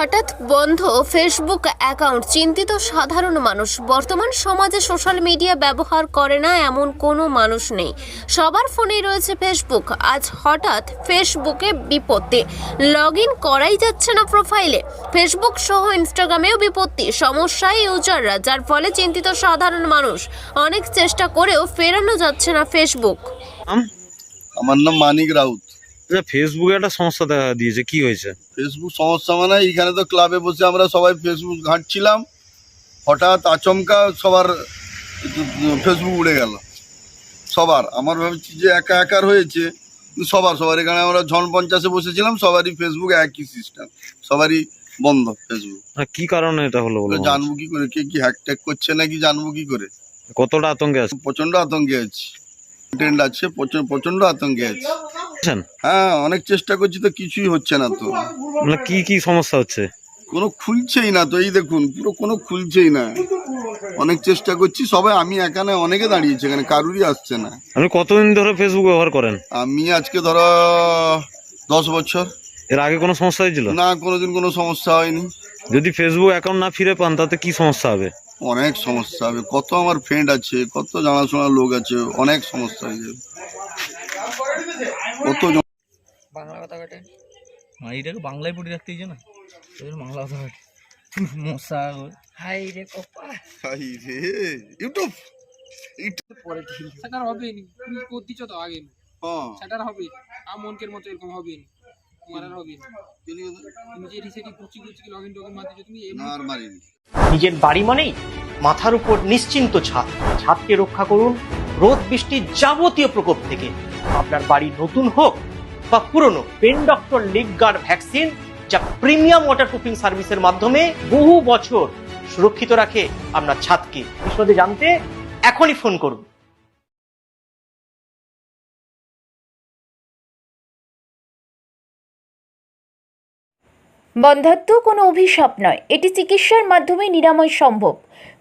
হঠাৎ বন্ধ Facebook account. চিন্তিত সাধারণ মানুষ। বর্তমান সমাজে সোশ্যাল মিডিয়া ব্যবহার করে না এমন কোনো মানুষ নেই। সবার ফোনেই রয়েছে ফেসবুক। আজ হঠাৎ ফেসবুকে বিপত্তি। লগ ইন করাই যাচ্ছে না প্রোফাইলে। ফেসবুক সহ ইনস্টাগ্রামেও বিপত্তি। সমস্যায় ইউজাররা, যার ফলে চিন্তিত সাধারণ মানুষ। অনেক চেষ্টা করেও ফেরানো যাচ্ছে না ফেসবুক। আমার নাম মানিক রাউত। আচ্ছা ফেসবুকে একটা সমস্যা দেখা দিয়েছে কি হয়েছে? ফেসবুক সমস্যা মানে এইখানে তো ক্লাবে বসে আমরা সবাই ফেসবুক ঘাঁটছিলাম হঠাৎ আচমকা সবার ফেসবুক উড়ে গেল। সবার আমার ভাবছি যে একা একার হয়েছে সবার সবার। এখানে আমরা ঝন পঞ্চাশে বসেছিলাম সবারই ফেসবুক একই সিস্টেম সবারই বন্ধ ফেসবুক কি কারণে এটা হলো বলো? জানব কি করে কে কি হ্যাক ট্যাক করছে নাকি জানব কি করে? কতটা আতঙ্কে আছে? প্রচণ্ড আতঙ্কে আছি। ট্রেন্ড আছে প্রচণ্ড আতঙ্কে আছি? হ্যাঁ অনেক চেষ্টা করছি তো কিছুই হচ্ছে না তো। মানে কি কি সমস্যা হচ্ছে? কোনো খুলছেই না তো এই দেখুন পুরো কোনো খুলছেই না। অনেক চেষ্টা করছি সবাই আমি এখানে অনেকে দাঁড়িয়েছি এখানে কারুরই আসছে না। আপনি কতদিন ধরে ফেসবুক ব্যবহার করেন? আমি আজকে ধরো দশ বছর। এর আগে কোনো সমস্যা হয়েছিল? না কোনোদিন কোনো সমস্যা হয়নি। যদি ফেসবুক অ্যাকাউন্ট না ফিরে পান তাতে কি সমস্যা হবে? অনেক সমস্যা হবে কত আমার ফ্রেন্ড আছে কত জানাশোনা লোক আছে অনেক সমস্যা হয়ে যাবে। কত বাংলা কথা কাটে মানে এটাকে বাংলায় পড়ে রাখতে না? বাংলা কথা কাটে মশা হাই রে কপা। হাই রে ইউটিউব। ইউটিউব। পরে ঠিক সেটার হবে নি তুমি করতেছো তো আগে হ্যাঁ। সেটার হবে। আর মনকের মতো এরকম হবে নি। নিজের বাড়ি মানেই মাথার উপর নিশ্চিন্ত ছাদ। ছাদকে রক্ষা করুন রোদ বৃষ্টির যাবতীয় প্রকোপ থেকে। আপনার বাড়ি নতুন হোক বা পুরনো, pen doctor leak guard vaccine যা প্রিমিয়াম ওয়াটারপ্রুফিং সার্ভিসের মাধ্যমে বহু বছর সুরক্ষিত রাখে আপনার ছাদকে। বিশদে জানতে এখনই ফোন করুন। বন্ধাত্ম কোনো অভিশাপ নয়। এটি চিকিৎসার মাধ্যমে নিরাময় সম্ভব।